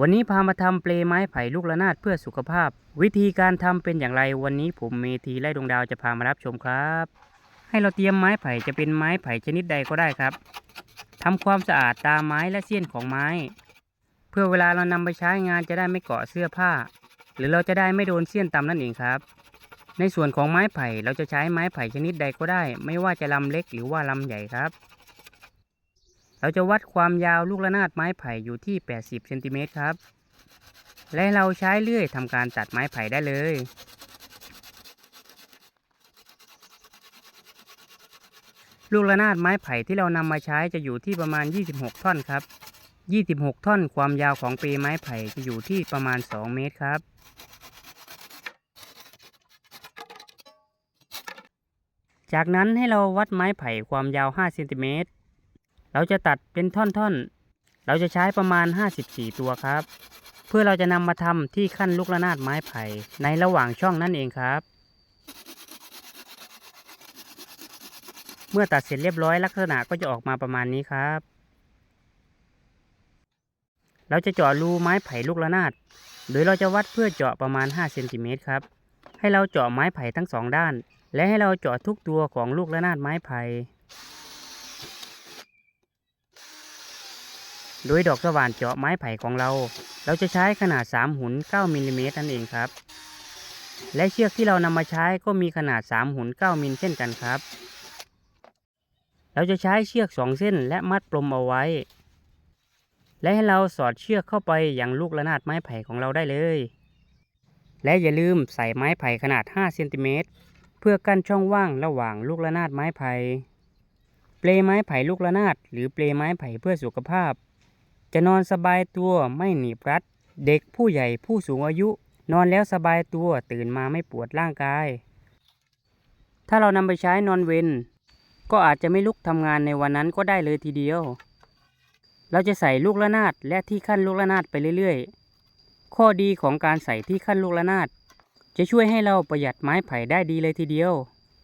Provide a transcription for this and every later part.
วันนี้พามาทำเปลไม้ไผ่ลูกระนาดเพื่อสุขภาพ วิธีการทำเป็นอย่างไรวันนี้ผมเมธีไล่ดวงดาวจะพามารับชมครับ ให้เราเตรียมไม้ไผ่จะเป็นไม้ไผ่ชนิดใดก็ได้ครับทำความสะอาดตาไม้และเสี้ยนของไม้ เพื่อเวลาเรานำไปใช้งานจะได้ไม่เกาะเสื้อผ้า หรือเราจะได้ไม่โดนเสี้ยนตำนั่นเองครับ ในส่วนของไม้ไผ่เราจะใช้ไม้ไผ่ชนิดใดก็ได้ ไม่ว่าจะลำเล็กหรือว่าลำใหญ่ครับ เราจะวัดความยาวลูกระนาดไม้ไผ่อยู่ที่ 80เซนติเมตรครับ และเราใช้เลื่อยทำการตัดไม้ไผ่ได้เลยลูกระนาดไม้ไผ่ที่เรานำมาใช้จะอยู่ที่ประมาณ 26 ท่อนครับ 26 ท่อนความยาวของปลไม้ไผ่จะอยู่ที่ประมาณ 2 เมตรครับ จากนั้นให้เราวัดไม้ไผ่ความยาว 5 เซนติเมตร เราจะตัดเป็นท่อนๆ เราจะใช้ประมาณ 54 ตัวครับ เพื่อเราจะนำมาทำที่ขั้นลูกระนาดไม้ไผ่ในระหว่างช่องนั่นเองครับเมื่อตัดเสร็จเรียบร้อยลักษณะก็จะออกมาประมาณนี้ครับ เราจะเจาะรูไม้ไผ่ลูกระนาด โดยเราจะวัดเพื่อเจาะประมาณ5เซนติเมตรครับ ให้เราเจาะไม้ไผ่ทั้งสองด้าน และให้เราเจาะทุกตัวของลูกระนาดไม้ไผ่ โดยดอกสว่านเจาะไม้ไผ่ของเรา เราจะใช้ขนาด 3 หุน 9มิลลิเมตรนั่นเองครับ และเชือกที่เรานำมาใช้ก็มีขนาด 3 หุน 9มิลเช่นกันครับ เราจะใช้เชือก 2 เส้นและมัดปลมเอาไว้ และให้เราสอดเชือกเข้าไปอย่างลูกระนาดไม้ไผ่ของเราได้เลย และอย่าลืมใส่ไม้ไผ่ขนาด5เซนติเมตรเพื่อกั้นช่องว่างระหว่างลูกระนาดไม้ไผ่เปลไม้ไผ่ลูกระนาด หรือเปลไม้ไผ่เพื่อสุขภาพ จะนอนสบายตัวไม่หนีบรัด เด็กผู้ใหญ่ผู้สูงอายุ นอนแล้วสบายตัวตื่นมาไม่ปวดร่างกาย ถ้าเรานำไปใช้นอนเวนก็อาจจะไม่ลุกทำงานในวันนั้นก็ได้เลยทีเดียว เราจะใส่ลูกระนาดและที่ขั้นลูกระนาดไปเรื่อยๆ ข้อดีของการใส่ที่ขั้นลูกระนาด จะช่วยให้เราประหยัดไม้ไผ่ได้ดีเลยทีเดียว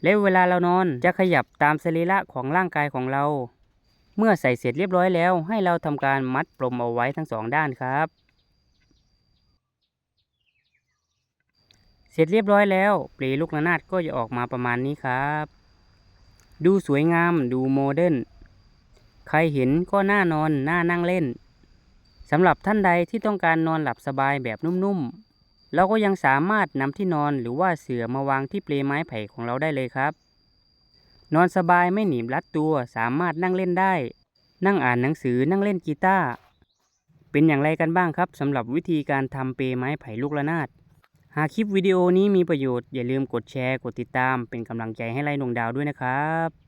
และเวลาเรานอนจะขยับตามสรีระของร่างกายของเรา มื่อใส่เสร็จเรียบร้อยแล้ว ให้เราทำการมัดปลมเอาไว้ทั้งสองด้านครับ เสร็จเรียบร้อยแล้วปลีลูกระนาดก็จะออกมาประมาณนี้ครับ ดูสวยงามดูโมเดิร์นใครเห็นก็น่านอนน่านั่งเล่นสำหรับท่านใดที่ต้องการนอนหลับสบายแบบนุ่มๆ เราก็ยังสามารถนำที่นอนหรือว่าเสื่อมาวางที่เปลไม้ไผ่ของเราได้เลยครับ นอนสบายไม่หนีบรัดตัวสามารถนั่งเล่นได้ นั่งอ่านหนังสือนั่งเล่นกีตาร์เป็นอย่างไรกันบ้างครับสำหรับวิธีการทำเปลไม้ไผ่ลูกระนาด หากคลิปวิดีโอนี้มีประโยชน์อย่าลืมกดแชร์กดติดตามเป็นกำลังใจให้ไล่ดวงดาวด้วยนะครับ